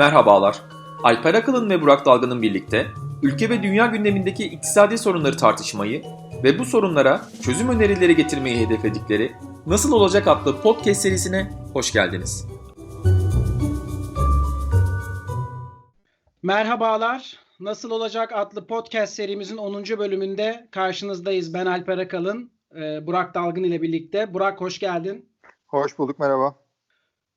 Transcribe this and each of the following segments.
Merhabalar. Alper Akalın ve Burak Dalgın'ın birlikte ülke ve dünya gündemindeki iktisadi sorunları tartışmayı ve bu sorunlara çözüm önerileri getirmeyi hedefledikleri Nasıl Olacak adlı podcast serisine hoş geldiniz. Merhabalar. Nasıl Olacak adlı podcast serimizin 10. bölümünde karşınızdayız. Ben Alper Akalın, e, Burak Dalgın ile birlikte. Burak hoş geldin. Hoş bulduk merhaba.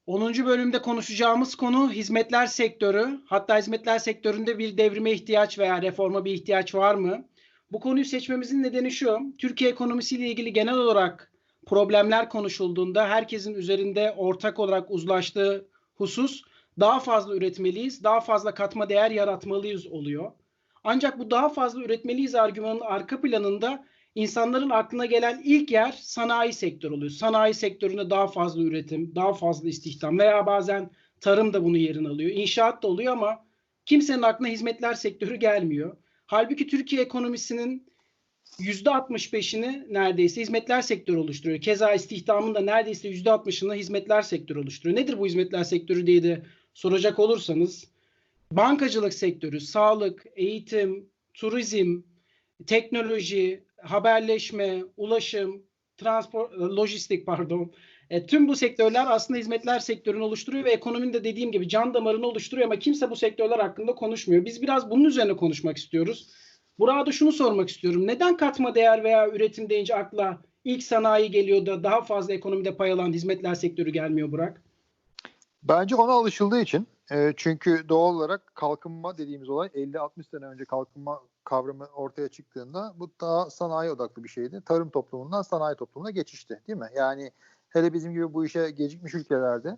10. bölümde konuşacağımız konu hizmetler sektörü. Hatta hizmetler sektöründe bir devrime ihtiyaç veya reforma bir ihtiyaç var mı? Bu konuyu seçmemizin nedeni şu. Türkiye ekonomisiyle ilgili genel olarak problemler konuşulduğunda herkesin üzerinde ortak olarak uzlaştığı husus daha fazla üretmeliyiz, daha fazla katma değer yaratmalıyız oluyor. Ancak bu daha fazla üretmeliyiz argümanının arka planında insanların aklına gelen ilk yer sanayi sektörü oluyor. Sanayi sektöründe daha fazla üretim, daha fazla istihdam veya bazen tarım da bunu yerini alıyor. İnşaat da oluyor ama kimsenin aklına hizmetler sektörü gelmiyor. Halbuki Türkiye ekonomisinin %65'ini neredeyse hizmetler sektörü oluşturuyor. Keza istihdamın da neredeyse %60'ını hizmetler sektörü oluşturuyor. Nedir bu hizmetler sektörü diye de soracak olursanız bankacılık sektörü, sağlık, eğitim, turizm, teknoloji, haberleşme, ulaşım, transport, lojistik pardon. E, tüm bu sektörler aslında hizmetler sektörünü oluşturuyor ve ekonominin de dediğim gibi can damarını oluşturuyor ama kimse bu sektörler hakkında konuşmuyor. Biz biraz bunun üzerine konuşmak istiyoruz. Burada şunu sormak istiyorum. Neden katma değer veya üretim deyince akla ilk sanayi geliyor da daha fazla ekonomide pay alan hizmetler sektörü gelmiyor Burak? Bence ona alışıldığı için e, çünkü doğal olarak kalkınma dediğimiz olay 50-60 sene önce kalkınma kavramı ortaya çıktığında bu daha sanayi odaklı bir şeydi. Tarım toplumundan sanayi toplumuna geçişti değil mi? Yani hele bizim gibi bu işe gecikmiş ülkelerde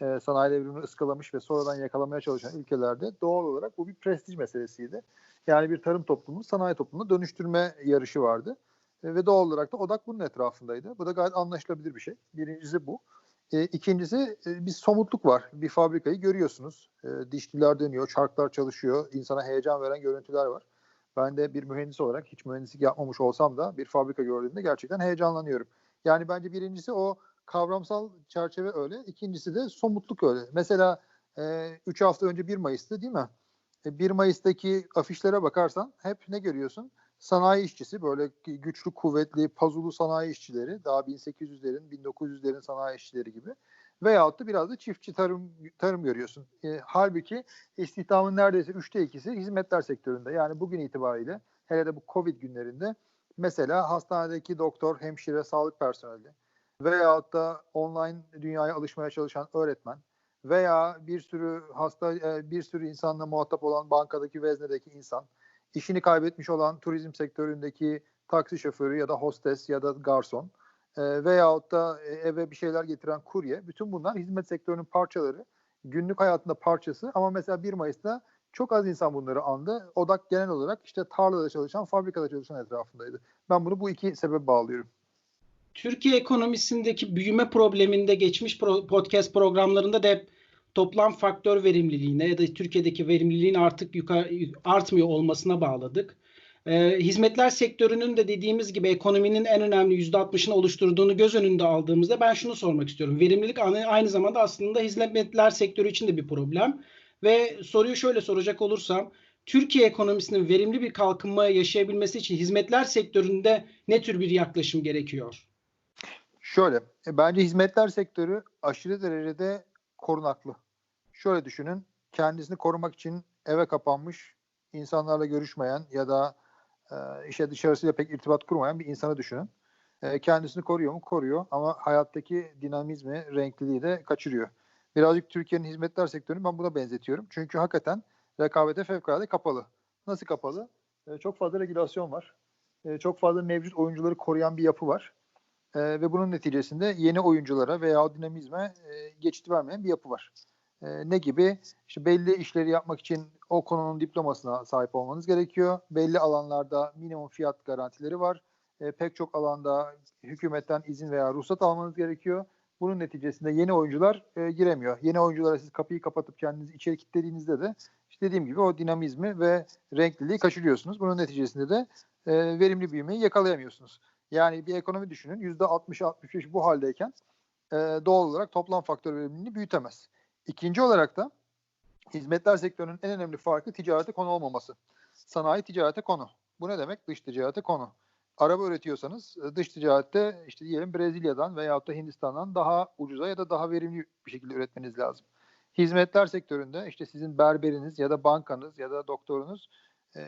e, sanayi devrimini ıskalamış ve sonradan yakalamaya çalışan ülkelerde doğal olarak bu bir prestij meselesiydi. Yani bir tarım toplumunu sanayi toplumuna dönüştürme yarışı vardı. E, ve doğal olarak da odak bunun etrafındaydı. Bu da gayet anlaşılabilir bir şey. Birincisi bu. E, ikincisi e, bir somutluk var. Bir fabrikayı görüyorsunuz. E, dişliler dönüyor, çarklar çalışıyor, insana heyecan veren görüntüler var. Ben de bir mühendis olarak hiç mühendislik yapmamış olsam da bir fabrika gördüğümde gerçekten heyecanlanıyorum. Yani bence birincisi o kavramsal çerçeve öyle. İkincisi de somutluk öyle. Mesela 3 e, hafta önce 1 Mayıs'tı değil mi? E, 1 Mayıs'taki afişlere bakarsan hep ne görüyorsun? Sanayi işçisi böyle güçlü, kuvvetli, pazulu sanayi işçileri daha 1800'lerin, 1900'lerin sanayi işçileri gibi. Veyahut da biraz da çiftçi tarım tarım görüyorsun. E, halbuki istihdamın neredeyse üçte ikisi hizmetler sektöründe. Yani bugün itibariyle hele de bu Covid günlerinde mesela hastanedeki doktor, hemşire, sağlık personeli veyahut da online dünyaya alışmaya çalışan öğretmen veya bir sürü hasta e, bir sürü insanla muhatap olan bankadaki veznedeki insan, işini kaybetmiş olan turizm sektöründeki taksi şoförü ya da hostes ya da garson e, veyahut da e, eve bir şeyler getiren kurye bütün bunlar hizmet sektörünün parçaları. Günlük hayatında parçası ama mesela 1 Mayıs'ta çok az insan bunları andı. Odak genel olarak işte tarlada çalışan, fabrikada çalışan etrafındaydı. Ben bunu bu iki sebep bağlıyorum. Türkiye ekonomisindeki büyüme probleminde geçmiş podcast programlarında da hep toplam faktör verimliliğine ya da Türkiye'deki verimliliğin artık yukarı artmıyor olmasına bağladık. Ee, hizmetler sektörünün de dediğimiz gibi ekonominin en önemli %60'ını oluşturduğunu göz önünde aldığımızda ben şunu sormak istiyorum. Verimlilik aynı zamanda aslında hizmetler sektörü için de bir problem. Ve soruyu şöyle soracak olursam Türkiye ekonomisinin verimli bir kalkınma yaşayabilmesi için hizmetler sektöründe ne tür bir yaklaşım gerekiyor? Şöyle, e, bence hizmetler sektörü aşırı derecede korunaklı. Şöyle düşünün, kendisini korumak için eve kapanmış, insanlarla görüşmeyen ya da e, işe dışarısıyla pek irtibat kurmayan bir insanı düşünün. E, kendisini koruyor mu? Koruyor ama hayattaki dinamizmi, renkliliği de kaçırıyor. Birazcık Türkiye'nin hizmetler sektörünü ben buna benzetiyorum. Çünkü hakikaten rekabete fevkalade kapalı. Nasıl kapalı? E, çok fazla regülasyon var. E, çok fazla mevcut oyuncuları koruyan bir yapı var. E, ve bunun neticesinde yeni oyunculara veya dinamizme e, geçit vermeyen bir yapı var. E, ne gibi? İşte belli işleri yapmak için o konunun diplomasına sahip olmanız gerekiyor. Belli alanlarda minimum fiyat garantileri var. E, pek çok alanda hükümetten izin veya ruhsat almanız gerekiyor. Bunun neticesinde yeni oyuncular e, giremiyor. Yeni oyunculara siz kapıyı kapatıp kendinizi içeri kilitlediğinizde de işte dediğim gibi o dinamizmi ve renkliliği kaçırıyorsunuz. Bunun neticesinde de e, verimli büyümeyi yakalayamıyorsunuz. Yani bir ekonomi düşünün %60-65 bu haldeyken e, doğal olarak toplam faktör verimliliğini büyütemez. İkinci olarak da hizmetler sektörünün en önemli farkı ticarete konu olmaması. Sanayi ticarete konu. Bu ne demek? Dış ticarete konu. Araba üretiyorsanız e, dış ticarette işte diyelim Brezilya'dan veyahut da Hindistan'dan daha ucuza ya da daha verimli bir şekilde üretmeniz lazım. Hizmetler sektöründe işte sizin berberiniz ya da bankanız ya da doktorunuz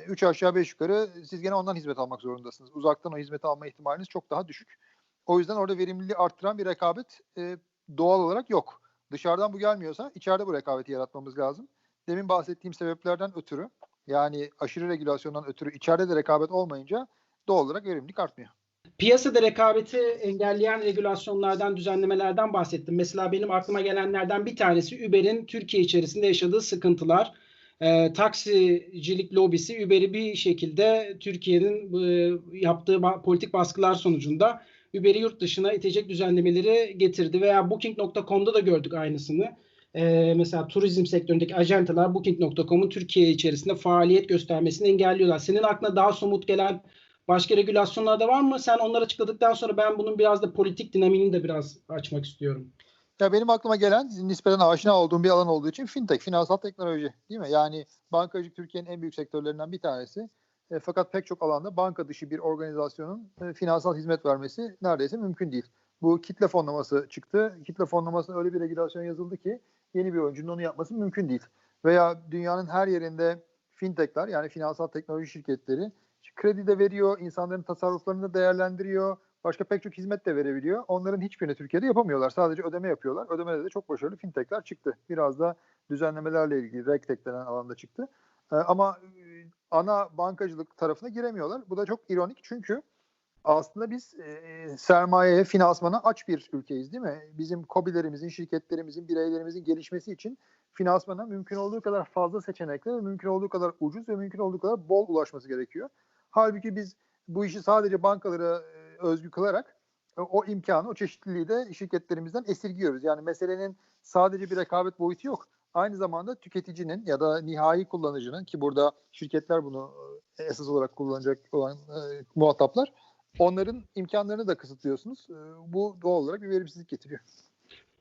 3 aşağı 5 yukarı siz gene ondan hizmet almak zorundasınız. Uzaktan o hizmeti alma ihtimaliniz çok daha düşük. O yüzden orada verimliliği arttıran bir rekabet e, doğal olarak yok. Dışarıdan bu gelmiyorsa içeride bu rekabeti yaratmamız lazım. Demin bahsettiğim sebeplerden ötürü yani aşırı regülasyondan ötürü içeride de rekabet olmayınca doğal olarak verimlilik artmıyor. Piyasada rekabeti engelleyen regülasyonlardan, düzenlemelerden bahsettim. Mesela benim aklıma gelenlerden bir tanesi Uber'in Türkiye içerisinde yaşadığı sıkıntılar. E, taksicilik lobisi Uber'i bir şekilde Türkiye'nin e, yaptığı ba- politik baskılar sonucunda Uber'i yurt dışına itecek düzenlemeleri getirdi. Veya Booking.com'da da gördük aynısını. E, mesela turizm sektöründeki ajantalar Booking.com'un Türkiye içerisinde faaliyet göstermesini engelliyorlar. Senin aklına daha somut gelen başka regülasyonlar da var mı? Sen onları açıkladıktan sonra ben bunun biraz da politik dinamini de biraz açmak istiyorum. Ya benim aklıma gelen nispeten aşina olduğum bir alan olduğu için fintech, finansal teknoloji değil mi? Yani bankacılık Türkiye'nin en büyük sektörlerinden bir tanesi. E, fakat pek çok alanda banka dışı bir organizasyonun e, finansal hizmet vermesi neredeyse mümkün değil. Bu kitle fonlaması çıktı. Kitle fonlamasına öyle bir regülasyon yazıldı ki yeni bir oyuncunun onu yapması mümkün değil. Veya dünyanın her yerinde fintechler yani finansal teknoloji şirketleri kredi de veriyor, insanların tasarruflarını da değerlendiriyor, başka pek çok hizmet de verebiliyor. Onların hiçbirini Türkiye'de yapamıyorlar. Sadece ödeme yapıyorlar. Ödemede de çok başarılı fintechler çıktı. Biraz da düzenlemelerle ilgili RegTech denen alanda çıktı. Ee, ama e, ana bankacılık tarafına giremiyorlar. Bu da çok ironik çünkü aslında biz e, sermayeye, finansmana aç bir ülkeyiz değil mi? Bizim kobilerimizin, şirketlerimizin, bireylerimizin gelişmesi için finansmana mümkün olduğu kadar fazla seçenekle ve mümkün olduğu kadar ucuz ve mümkün olduğu kadar bol ulaşması gerekiyor. Halbuki biz bu işi sadece bankalara e, özgü kılarak e, o imkanı, o çeşitliliği de şirketlerimizden esirgiyoruz. Yani meselenin sadece bir rekabet boyutu yok. Aynı zamanda tüketicinin ya da nihai kullanıcının ki burada şirketler bunu e, esas olarak kullanacak olan e, muhataplar onların imkanlarını da kısıtlıyorsunuz. E, bu doğal olarak bir verimsizlik getiriyor.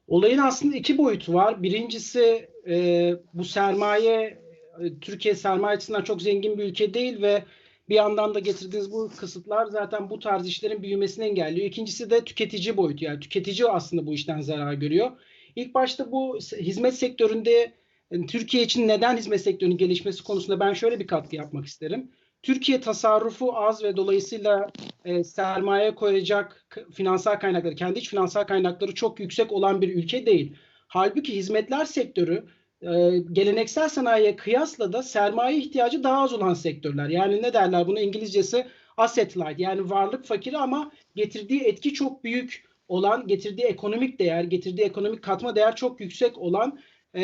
Olayın aslında iki boyutu var. Birincisi e, bu sermaye e, Türkiye sermaye açısından çok zengin bir ülke değil ve bir yandan da getirdiğiniz bu kısıtlar zaten bu tarz işlerin büyümesini engelliyor. İkincisi de tüketici boyutu. Yani tüketici aslında bu işten zarar görüyor. İlk başta bu hizmet sektöründe yani Türkiye için neden hizmet sektörünün gelişmesi konusunda ben şöyle bir katkı yapmak isterim. Türkiye tasarrufu az ve dolayısıyla e, sermaye koyacak finansal kaynakları, kendi iç finansal kaynakları çok yüksek olan bir ülke değil. Halbuki hizmetler sektörü e, geleneksel sanayiye kıyasla da sermaye ihtiyacı daha az olan sektörler. Yani ne derler bunu İngilizcesi asset light yani varlık fakiri ama getirdiği etki çok büyük olan, getirdiği ekonomik değer, getirdiği ekonomik katma değer çok yüksek olan e,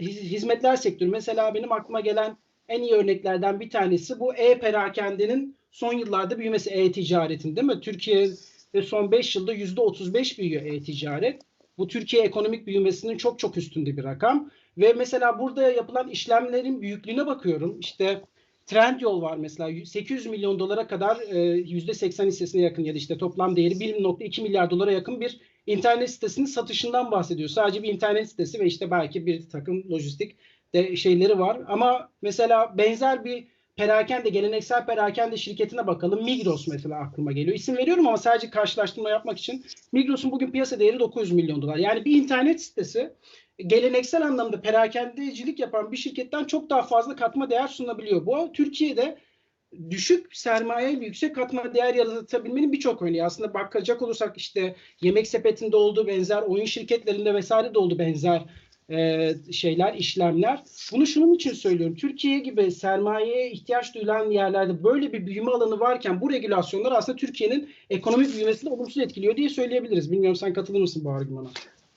hizmetler sektörü. Mesela benim aklıma gelen en iyi örneklerden bir tanesi bu e-perakendenin son yıllarda büyümesi e-ticaretin değil mi? Türkiye'de son 5 yılda %35 büyüyor e-ticaret. Bu Türkiye ekonomik büyümesinin çok çok üstünde bir rakam. Ve mesela burada yapılan işlemlerin büyüklüğüne bakıyorum. İşte Trendyol var mesela 800 milyon dolara kadar %80 hissesine yakın ya da işte toplam değeri 1.2 milyar dolara yakın bir internet sitesinin satışından bahsediyor. Sadece bir internet sitesi ve işte belki bir takım lojistik de şeyleri var. Ama mesela benzer bir perakende, geleneksel perakende şirketine bakalım. Migros mesela aklıma geliyor. İsim veriyorum ama sadece karşılaştırma yapmak için. Migros'un bugün piyasa değeri 900 milyon dolar. Yani bir internet sitesi geleneksel anlamda perakendecilik yapan bir şirketten çok daha fazla katma değer sunabiliyor. Bu Türkiye'de düşük sermaye yüksek katma değer yaratabilmenin birçok örneği. Aslında bakacak olursak işte yemek sepetinde olduğu benzer, oyun şirketlerinde vesaire de oldu benzer e, şeyler, işlemler. Bunu şunun için söylüyorum. Türkiye gibi sermayeye ihtiyaç duyulan yerlerde böyle bir büyüme alanı varken bu regülasyonlar aslında Türkiye'nin ekonomik büyümesini olumsuz etkiliyor diye söyleyebiliriz. Bilmiyorum sen katılır mısın bu argümana?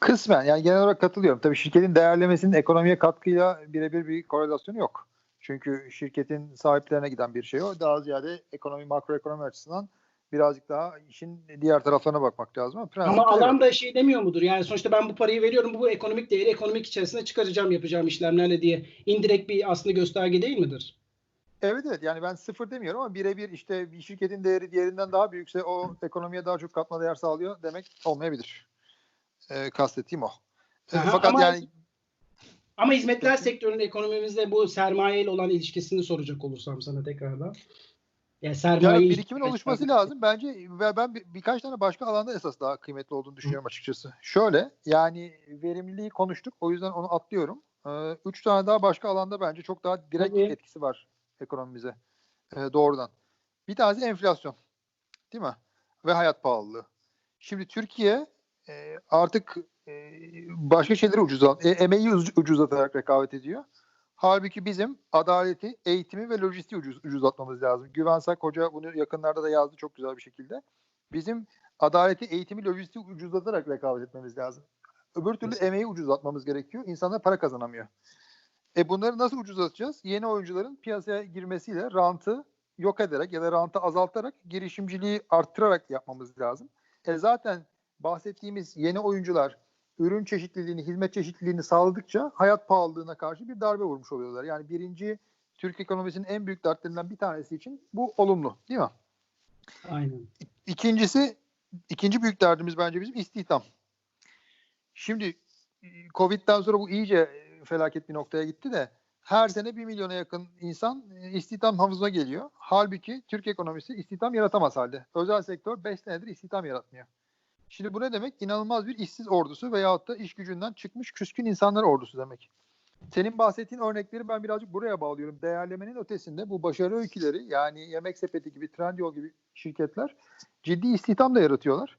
Kısmen yani genel olarak katılıyorum. Tabii şirketin değerlemesinin ekonomiye katkıyla birebir bir korelasyonu yok. Çünkü şirketin sahiplerine giden bir şey o. Daha ziyade ekonomi, makroekonomi açısından birazcık daha işin diğer taraflarına bakmak lazım. Ama, ama alan da şey demiyor mudur? Yani sonuçta ben bu parayı veriyorum, bu ekonomik değeri ekonomik içerisinde çıkaracağım yapacağım işlemlerle diye indirekt bir aslında gösterge değil midir? Evet evet yani ben sıfır demiyorum ama birebir işte bir şirketin değeri diğerinden daha büyükse o ekonomiye daha çok katma değer sağlıyor demek olmayabilir. E, kastettiğim o. Aha, fakat ama... yani Ama hizmetler sektöründe ekonomimizde bu sermaye ile olan ilişkisini soracak olursam sana tekrardan. Yani sermaye Yani birikimin oluşması lazım. Bence ve ben bir, birkaç tane başka alanda esas daha kıymetli olduğunu düşünüyorum açıkçası. Şöyle yani verimliliği konuştuk. O yüzden onu atlıyorum. Ee, üç tane daha başka alanda bence çok daha direkt Tabii. etkisi var ekonomimize ee, doğrudan. Bir tanesi enflasyon. Değil mi? Ve hayat pahalılığı. Şimdi Türkiye e, artık e, başka şeyleri ucuzlat, e, emeği ucuz- ucuzlatarak rekabet ediyor. Halbuki bizim adaleti, eğitimi ve lojistiği ucuz, ucuzlatmamız lazım. Güvensak Hoca bunu yakınlarda da yazdı çok güzel bir şekilde. Bizim adaleti, eğitimi, lojistiği ucuzlatarak rekabet etmemiz lazım. Öbür türlü emeği ucuzlatmamız gerekiyor. İnsanlar para kazanamıyor. E bunları nasıl ucuzlatacağız? Yeni oyuncuların piyasaya girmesiyle rantı yok ederek ya da rantı azaltarak girişimciliği arttırarak yapmamız lazım. E zaten bahsettiğimiz yeni oyuncular ürün çeşitliliğini, hizmet çeşitliliğini sağladıkça hayat pahalılığına karşı bir darbe vurmuş oluyorlar. Yani birinci Türk ekonomisinin en büyük dertlerinden bir tanesi için bu olumlu değil mi? Aynen. İkincisi, ikinci büyük derdimiz bence bizim istihdam. Şimdi Covid'den sonra bu iyice e, felaket bir noktaya gitti de her sene bir milyona yakın insan e, istihdam havuzuna geliyor. Halbuki Türk ekonomisi istihdam yaratamaz halde. Özel sektör 5 senedir istihdam yaratmıyor. Şimdi bu ne demek? İnanılmaz bir işsiz ordusu veyahut da iş gücünden çıkmış küskün insanlar ordusu demek. Senin bahsettiğin örnekleri ben birazcık buraya bağlıyorum. Değerlemenin ötesinde bu başarı öyküleri yani Yemek Sepeti gibi, Trendyol gibi şirketler ciddi istihdam da yaratıyorlar.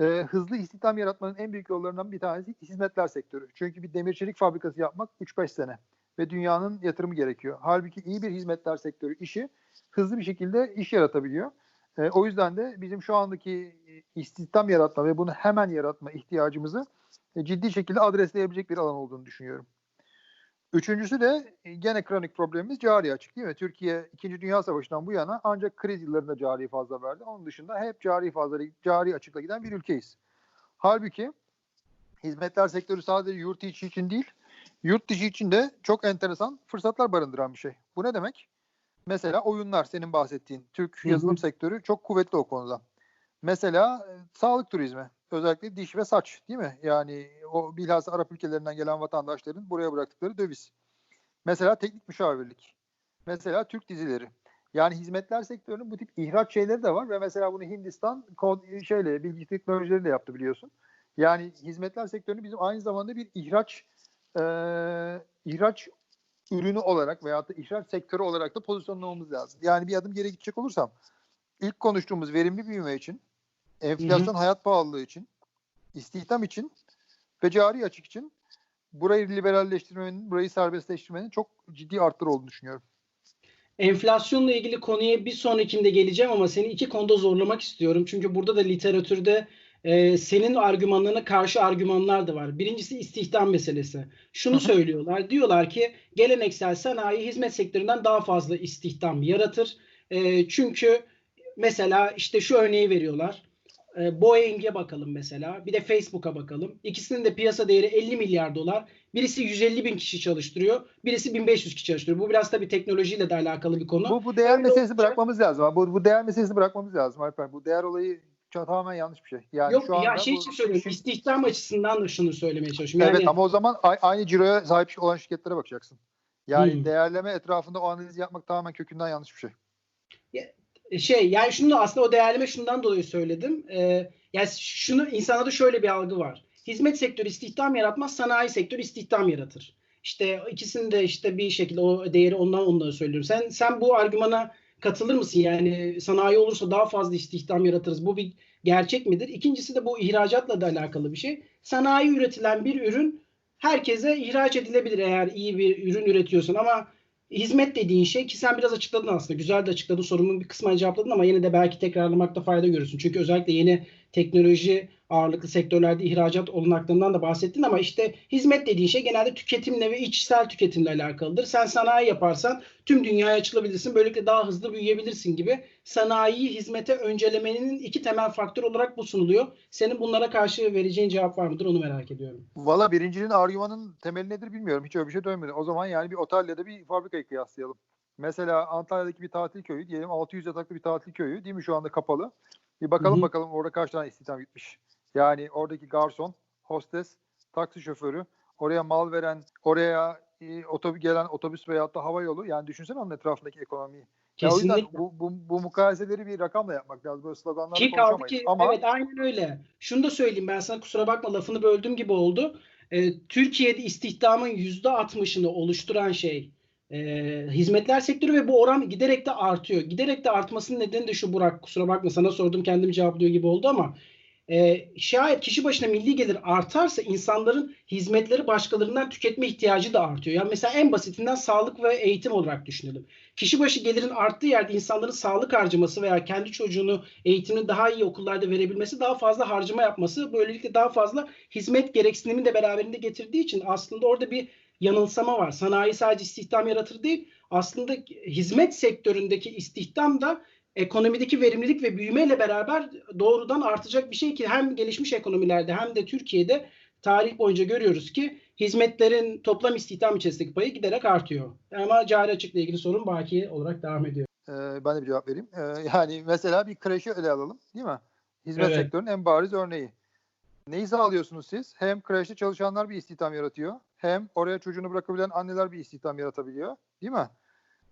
Ee, hızlı istihdam yaratmanın en büyük yollarından bir tanesi hizmetler sektörü. Çünkü bir demir çelik fabrikası yapmak 3-5 sene ve dünyanın yatırımı gerekiyor. Halbuki iyi bir hizmetler sektörü işi hızlı bir şekilde iş yaratabiliyor. E, o yüzden de bizim şu andaki e, istihdam yaratma ve bunu hemen yaratma ihtiyacımızı e, ciddi şekilde adresleyebilecek bir alan olduğunu düşünüyorum. Üçüncüsü de e, gene kronik problemimiz cari açık değil mi? Türkiye 2. Dünya Savaşı'ndan bu yana ancak kriz yıllarında cari fazla verdi. Onun dışında hep cari fazla cari açıkla giden bir ülkeyiz. Halbuki hizmetler sektörü sadece yurt içi için değil, yurt dışı için de çok enteresan fırsatlar barındıran bir şey. Bu ne demek? Mesela oyunlar senin bahsettiğin. Türk yazılım sektörü çok kuvvetli o konuda. Mesela e, sağlık turizmi. Özellikle diş ve saç değil mi? Yani o bilhassa Arap ülkelerinden gelen vatandaşların buraya bıraktıkları döviz. Mesela teknik müşavirlik. Mesela Türk dizileri. Yani hizmetler sektörünün bu tip ihraç şeyleri de var ve mesela bunu Hindistan kod, şeyle bilgi teknolojileriyle yaptı biliyorsun. Yani hizmetler sektörünü bizim aynı zamanda bir ihraç e, ihraç ürünü olarak veyahut da ihraç sektörü olarak da pozisyonlamamız lazım. Yani bir adım geri gidecek olursam ilk konuştuğumuz verimli büyüme için, enflasyon hayat pahalılığı için, istihdam için ve cari açık için burayı liberalleştirmenin, burayı serbestleştirmenin çok ciddi arttır olduğunu düşünüyorum. Enflasyonla ilgili konuya bir sonrakinde geleceğim ama seni iki konuda zorlamak istiyorum. Çünkü burada da literatürde e, senin argümanlarına karşı argümanlar da var. Birincisi istihdam meselesi. Şunu söylüyorlar. Diyorlar ki geleneksel sanayi hizmet sektöründen daha fazla istihdam yaratır. E, çünkü mesela işte şu örneği veriyorlar. E, Boeing'e bakalım mesela. Bir de Facebook'a bakalım. İkisinin de piyasa değeri 50 milyar dolar. Birisi 150 bin kişi çalıştırıyor. Birisi 1500 kişi çalıştırıyor. Bu biraz tabii teknolojiyle de alakalı bir konu. Bu, bu değer Öyle meselesini olunca- bırakmamız lazım. Bu, bu değer meselesini bırakmamız lazım Alper. Bu değer olayı tamamen yanlış bir şey. Yani Yok şu anda ya şey için söylüyorum. İstihdam açısından da şunu söylemeye çalışıyorum. Yani Evet ama o zaman aynı ciroya sahip olan şirketlere bakacaksın. Yani Hmm. değerleme etrafında o analizi yapmak tamamen kökünden yanlış bir şey. şey yani şunu da aslında o değerleme şundan dolayı söyledim. Ee, yani şunu insana da şöyle bir algı var. Hizmet sektörü istihdam yaratmaz, sanayi sektörü istihdam yaratır. İşte ikisini de işte bir şekilde o değeri ondan ondan söylüyorum. Sen sen bu argümana katılır mısın? Yani sanayi olursa daha fazla istihdam yaratırız. Bu bir gerçek midir? İkincisi de bu ihracatla da alakalı bir şey. Sanayi üretilen bir ürün herkese ihraç edilebilir eğer iyi bir ürün üretiyorsun ama hizmet dediğin şey ki sen biraz açıkladın aslında. Güzel de açıkladın. Sorumun bir kısmını cevapladın ama yine de belki tekrarlamakta fayda görürsün. Çünkü özellikle yeni teknoloji ağırlıklı sektörlerde ihracat olanaklarından da bahsettin ama işte hizmet dediğin şey genelde tüketimle ve içsel tüketimle alakalıdır. Sen sanayi yaparsan tüm dünyaya açılabilirsin. Böylelikle daha hızlı büyüyebilirsin gibi. Sanayiyi hizmete öncelemenin iki temel faktör olarak bu sunuluyor. Senin bunlara karşı vereceğin cevap var mıdır onu merak ediyorum. Valla birincinin argümanın temeli nedir bilmiyorum. Hiç öyle bir şey dönmedi. O zaman yani bir otel ya da bir fabrikayı kıyaslayalım. Mesela Antalya'daki bir tatil köyü diyelim 600 yataklı bir tatil köyü değil mi şu anda kapalı. Bir bakalım Hı hı. bakalım orada kaç tane istihdam gitmiş. Yani oradaki garson, hostes, taksi şoförü, oraya mal veren, oraya e, otobüs gelen otobüs veyahut da hava yolu. Yani düşünsene onun etrafındaki ekonomiyi. Ya o yüzden Kesinlikle. bu, bu, bu mukayeseleri bir rakamla yapmak lazım. Böyle sloganlarla Ki konuşamayız. ki Ama evet aynen öyle. Şunu da söyleyeyim ben sana kusura bakma lafını böldüm gibi oldu. Ee, Türkiye'de istihdamın %60'ını oluşturan şey e, hizmetler sektörü ve bu oran giderek de artıyor. Giderek de artmasının nedeni de şu Burak kusura bakma sana sordum kendim cevaplıyor gibi oldu ama e, şayet kişi başına milli gelir artarsa insanların hizmetleri başkalarından tüketme ihtiyacı da artıyor. Yani mesela en basitinden sağlık ve eğitim olarak düşünelim. Kişi başı gelirin arttığı yerde insanların sağlık harcaması veya kendi çocuğunu eğitimini daha iyi okullarda verebilmesi daha fazla harcama yapması böylelikle daha fazla hizmet gereksinimini de beraberinde getirdiği için aslında orada bir yanılsama var. Sanayi sadece istihdam yaratır değil aslında hizmet sektöründeki istihdam da ekonomideki verimlilik ve büyümeyle beraber doğrudan artacak bir şey ki hem gelişmiş ekonomilerde hem de Türkiye'de tarih boyunca görüyoruz ki hizmetlerin toplam istihdam içerisindeki payı giderek artıyor. Ama cari açıkla ilgili sorun baki olarak devam ediyor. e, ben de bir cevap vereyim. E, yani mesela bir kreşi ele alalım değil mi? Hizmet Evet. sektörünün en bariz örneği. Neyi sağlıyorsunuz siz? Hem kreşte çalışanlar bir istihdam yaratıyor. Hem oraya çocuğunu bırakabilen anneler bir istihdam yaratabiliyor. Değil mi?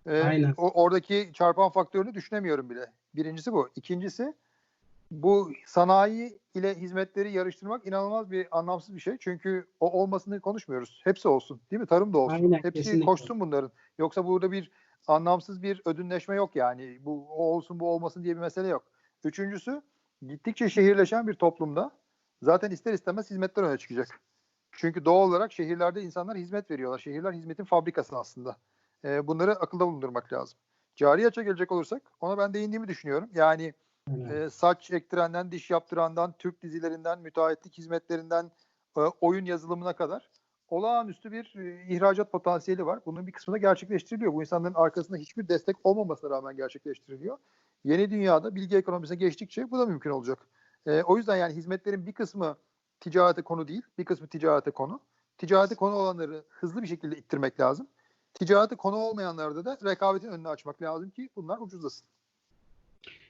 E, Aynen. o, oradaki çarpan faktörünü düşünemiyorum bile. Birincisi bu. İkincisi bu sanayi ile hizmetleri yarıştırmak inanılmaz bir anlamsız bir şey. Çünkü o olmasını konuşmuyoruz. Hepsi olsun. Değil mi? Tarım da olsun. Aynen, Hepsi kesinlikle. koşsun bunların. Yoksa burada bir anlamsız bir ödünleşme yok yani. Bu o olsun bu olmasın diye bir mesele yok. Üçüncüsü gittikçe şehirleşen bir toplumda zaten ister istemez hizmetler öne çıkacak. Çünkü doğal olarak şehirlerde insanlar hizmet veriyorlar. Şehirler hizmetin fabrikası aslında. Ee, bunları akılda bulundurmak lazım. Cari açığa gelecek olursak ona ben değindiğimi düşünüyorum. Yani e, saç ektirenden, diş yaptırandan, Türk dizilerinden, müteahhitlik hizmetlerinden, e, oyun yazılımına kadar olağanüstü bir e, ihracat potansiyeli var. Bunun bir kısmı da gerçekleştiriliyor. Bu insanların arkasında hiçbir destek olmamasına rağmen gerçekleştiriliyor. Yeni dünyada bilgi ekonomisine geçtikçe bu da mümkün olacak. E, o yüzden yani hizmetlerin bir kısmı ticarete konu değil, bir kısmı ticarete konu. Ticarete konu olanları hızlı bir şekilde ittirmek lazım. Ticarete konu olmayanlarda da rekabetin önünü açmak lazım ki bunlar ucuzlasın.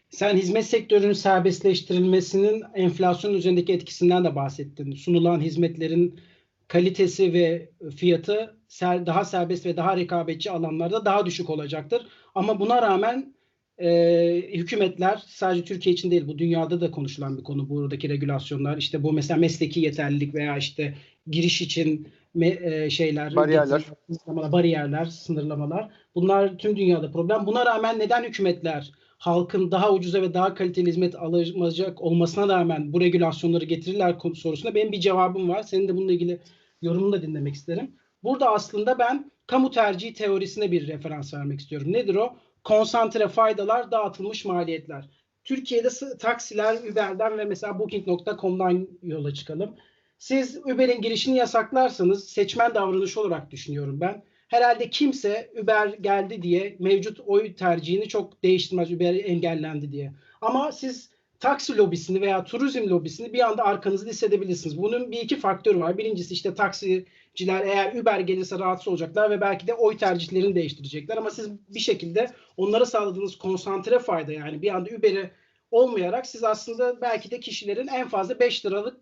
Sen hizmet sektörünün serbestleştirilmesinin enflasyon üzerindeki etkisinden de bahsettin. Sunulan hizmetlerin kalitesi ve fiyatı daha serbest ve daha rekabetçi alanlarda daha düşük olacaktır. Ama buna rağmen e, hükümetler sadece Türkiye için değil bu dünyada da konuşulan bir konu buradaki regülasyonlar işte bu mesela mesleki yeterlilik veya işte giriş için e, şeyler Bariyerler. sınırlamalar, bariyerler, sınırlamalar bunlar tüm dünyada problem. Buna rağmen neden hükümetler halkın daha ucuza ve daha kaliteli hizmet alacak olmasına rağmen bu regülasyonları getirirler konu sorusunda benim bir cevabım var. Senin de bununla ilgili yorumunu da dinlemek isterim. Burada aslında ben kamu tercihi teorisine bir referans vermek istiyorum. Nedir o? Konsantre faydalar, dağıtılmış maliyetler. Türkiye'de taksiler Uber'den ve mesela Booking.com'dan yola çıkalım. Siz Uber'in girişini yasaklarsanız seçmen davranışı olarak düşünüyorum ben. Herhalde kimse Uber geldi diye mevcut oy tercihini çok değiştirmez Uber engellendi diye. Ama siz taksi lobisini veya turizm lobisini bir anda arkanızda hissedebilirsiniz. Bunun bir iki faktörü var. Birincisi işte taksiciler eğer Uber gelirse rahatsız olacaklar ve belki de oy tercihlerini değiştirecekler. Ama siz bir şekilde onlara sağladığınız konsantre fayda yani bir anda Uber'i olmayarak siz aslında belki de kişilerin en fazla 5 liralık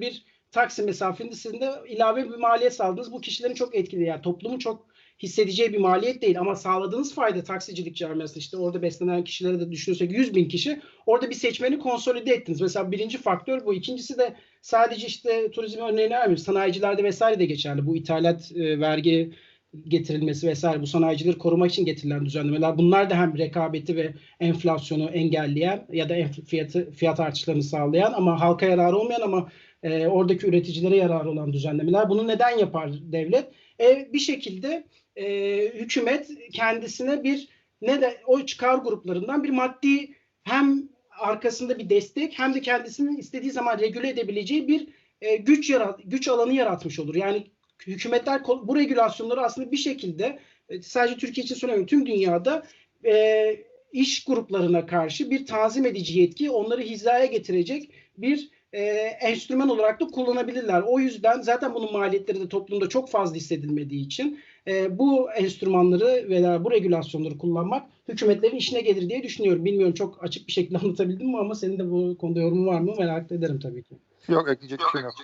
bir taksi mesafesinde ilave bir maliyet sağladınız. Bu kişilerin çok etkili yani toplumun çok hissedeceği bir maliyet değil ama sağladığınız fayda taksicilik camiasında işte orada beslenen kişilere de düşünürsek 100 bin kişi orada bir seçmeni konsolide ettiniz. Mesela birinci faktör bu. İkincisi de sadece işte turizm örneğini vermiyoruz. Sanayicilerde vesaire de geçerli. Bu ithalat e, vergi getirilmesi vesaire bu sanayicileri korumak için getirilen düzenlemeler. Bunlar da hem rekabeti ve enflasyonu engelleyen ya da fiyatı fiyat artışlarını sağlayan ama halka yararı olmayan ama e, oradaki üreticilere yararı olan düzenlemeler. Bunu neden yapar devlet? E, bir şekilde e, hükümet kendisine bir ne de o çıkar gruplarından bir maddi hem arkasında bir destek hem de kendisinin istediği zaman regüle edebileceği bir e, güç yarat güç alanı yaratmış olur. Yani hükümetler bu regülasyonları aslında bir şekilde e, sadece Türkiye için söylemiyorum tüm dünyada e, iş gruplarına karşı bir tanzim edici yetki onları hizaya getirecek bir e, enstrüman olarak da kullanabilirler. O yüzden zaten bunun maliyetleri de toplumda çok fazla hissedilmediği için e, bu enstrümanları veya bu regülasyonları kullanmak hükümetlerin işine gelir diye düşünüyorum. Bilmiyorum çok açık bir şekilde anlatabildim mi ama senin de bu konuda yorumun var mı merak ederim tabii ki. Yok ekleyecek bir şey yok.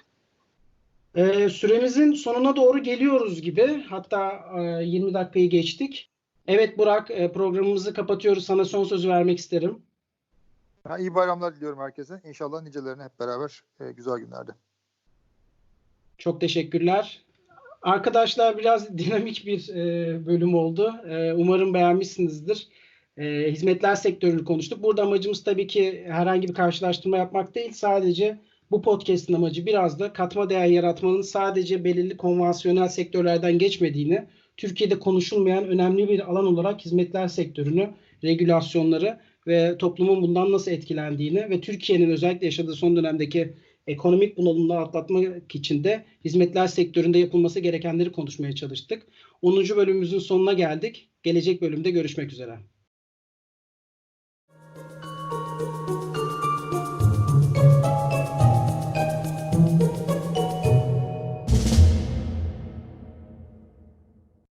Ee, süremizin sonuna doğru geliyoruz gibi. Hatta e, 20 dakikayı geçtik. Evet Burak, e, programımızı kapatıyoruz. Sana son sözü vermek isterim. Ben iyi bayramlar diliyorum herkese. İnşallah nicelerine hep beraber e, güzel günlerde. Çok teşekkürler. Arkadaşlar biraz dinamik bir e, bölüm oldu. E, umarım beğenmişsinizdir. E, hizmetler sektörünü konuştuk. Burada amacımız tabii ki herhangi bir karşılaştırma yapmak değil. Sadece bu podcast'in amacı biraz da katma değer yaratmanın sadece belirli konvansiyonel sektörlerden geçmediğini, Türkiye'de konuşulmayan önemli bir alan olarak hizmetler sektörünü, regülasyonları ve toplumun bundan nasıl etkilendiğini ve Türkiye'nin özellikle yaşadığı son dönemdeki ekonomik bunalımları atlatmak için de hizmetler sektöründe yapılması gerekenleri konuşmaya çalıştık. 10. bölümümüzün sonuna geldik. Gelecek bölümde görüşmek üzere.